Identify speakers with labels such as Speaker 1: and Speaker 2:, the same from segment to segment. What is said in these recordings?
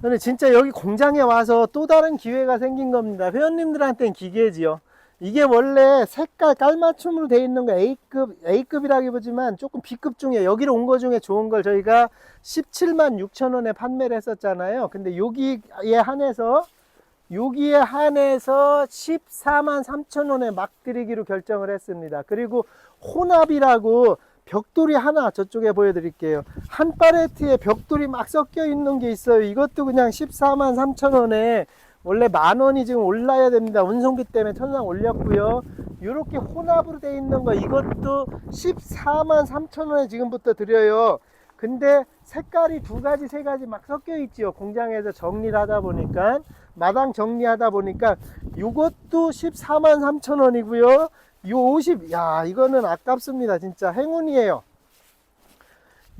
Speaker 1: 근데 진짜 여기 공장에 와서 또 다른 기회가 생긴 겁니다. 회원님들한테는 기계지요. 이게 원래 색깔 깔맞춤으로 돼 있는 거 A급, A급이라기보지만 조금 B급 중에 여기로 온 거 중에 좋은 걸 저희가 17만 6천 원에 판매를 했었잖아요. 근데 여기에 한해서 여기에 한해서 14만 3천 원에 막 드리기로 결정을 했습니다. 그리고 혼합이라고 벽돌이 하나 저쪽에 보여드릴게요. 한 팔레트에 벽돌이 막 섞여 있는 게 있어요. 이것도 그냥 14만 3천 원에 원래 만 원이 지금 올라야 됩니다. 운송비 때문에 천상 올렸고요. 이렇게 혼합으로 돼 있는 거 이것도 14만 3천 원에 지금부터 드려요. 근데 색깔이 두 가지 세 가지 막 섞여 있지요. 공장에서 정리를 하다 보니까 마당 정리하다 보니까 이것도 14만 3천 원이고요. 요 50, 야 이거는 아깝습니다. 진짜 행운이에요.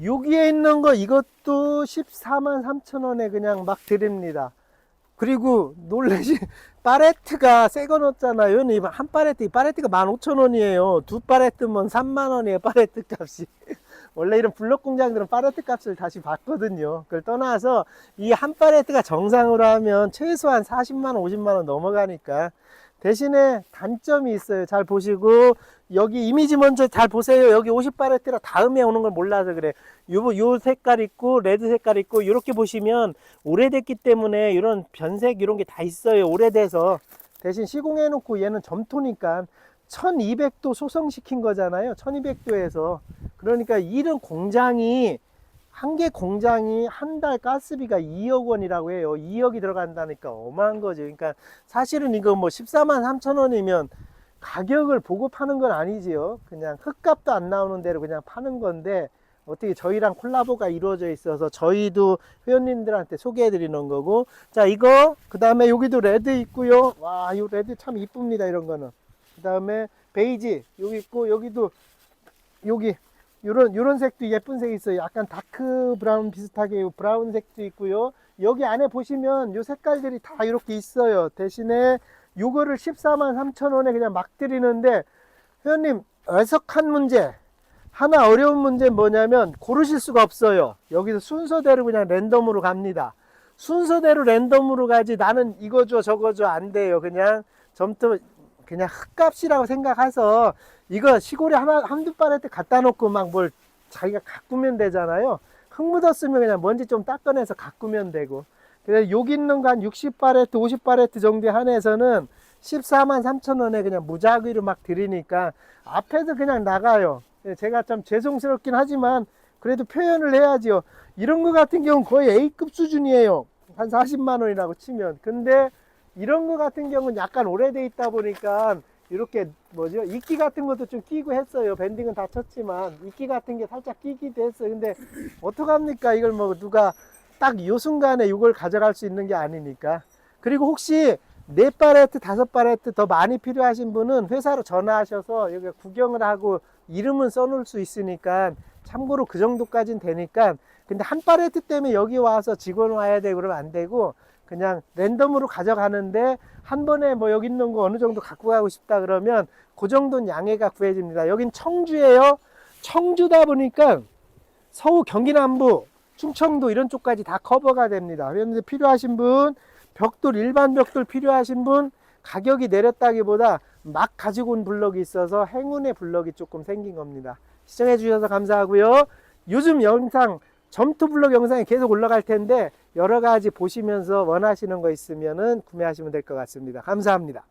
Speaker 1: 여기에 있는 거 이것도 14만 3천 원에 그냥 막 드립니다. 그리고 놀라시 파레트가 새 거 넣었잖아요. 이한 파레트, 이 파레트가 15,000원이에요. 두 파레트면 3만 원이에요. 파레트 값이. 원래 이런 블록 공장들은 파레트 값을 다시 받거든요. 그걸 떠나서 이 한 파레트가 정상으로 하면 최소한 40만 원, 50만 원 넘어가니까 대신에 단점이 있어요. 잘 보시고 여기 이미지 먼저 잘 보세요. 여기 50파레트라 다음에 오는 걸 몰라서 그래. 요, 요 색깔 있고 레드 색깔 있고 이렇게 보시면 오래됐기 때문에 이런 변색 이런 게 다 있어요. 오래돼서 대신 시공해 놓고 얘는 점토니까 1200도 소성시킨 거잖아요. 1200도에서 그러니까 이런 공장이 한 개 공장이 한 달 가스비가 2억 원이라고 해요. 2억이 들어간다니까 어마한 거죠. 그러니까 사실은 이거 뭐 14만 3천 원이면 가격을 보고 파는 건 아니지요. 그냥 흙값도 안 나오는 대로 그냥 파는 건데 어떻게 저희랑 콜라보가 이루어져 있어서 저희도 회원님들한테 소개해 드리는 거고 자 이거 그 다음에 여기도 레드 있고요 와 이 레드 참 이쁩니다 이런 거는 그 다음에 베이지 여기 있고 여기도 여기 요런 요런 색도 예쁜 색이 있어요 약간 다크 브라운 비슷하게 요 브라운 색도 있고요 여기 안에 보시면 요 색깔들이 다 이렇게 있어요 대신에 요거를 14만 3천 원에 그냥 막 드리는데 회원님 애석한 문제 하나 어려운 문제는 뭐냐면 고르실 수가 없어요. 여기서 순서대로 그냥 랜덤으로 갑니다. 순서대로 랜덤으로 가지 나는 이거 줘 저거 줘 안 돼요. 그냥 점토 그냥 흙값이라고 생각해서 이거 시골에 하나 한두 팔레트 갖다 놓고 막 뭘 자기가 가꾸면 되잖아요. 흙 묻었으면 그냥 먼지 좀 닦아내서 가꾸면 되고. 그래서 여기 있는 거 한 60파레트, 50파레트 정도에 한해서는 14만 3천 원에 그냥 무작위로 막 드리니까 앞에서 그냥 나가요. 예, 제가 참 죄송스럽긴 하지만 그래도 표현을 해야지요. 이런 거 같은 경우는 거의 A급 수준이에요. 한 40만 원이라고 치면. 근데 이런 거 같은 경우는 약간 오래돼 있다 보니까 이렇게 뭐죠? 이끼 같은 것도 좀 끼고 했어요. 밴딩은 다 쳤지만 이끼 같은 게 살짝 끼기도 했어요. 근데 어떡합니까? 이걸 뭐 누가 딱 이 순간에 이걸 가져갈 수 있는 게 아니니까. 그리고 혹시 네 파레트, 다섯 파레트 더 많이 필요하신 분은 회사로 전화하셔서 여기 구경을 하고 이름은 써놓을 수 있으니까 참고로 그 정도까지는 되니까 근데 한 파레트 때문에 여기 와서 직원 와야 되고 그러면 안 되고 그냥 랜덤으로 가져가는데 한 번에 뭐 여기 있는 거 어느 정도 갖고 가고 싶다 그러면 그 정도는 양해가 구해집니다. 여긴 청주예요. 청주다 보니까 서울 경기남부 충청도 이런 쪽까지 다 커버가 됩니다. 그런데 필요하신 분 벽돌 일반 벽돌 필요하신 분 가격이 내렸다기보다 막 가지고 온 블럭이 있어서 행운의 블럭이 조금 생긴 겁니다. 시청해 주셔서 감사하고요. 요즘 영상 점토 블럭 영상이 계속 올라갈 텐데 여러 가지 보시면서 원하시는 거 있으면은 구매하시면 될 것 같습니다. 감사합니다.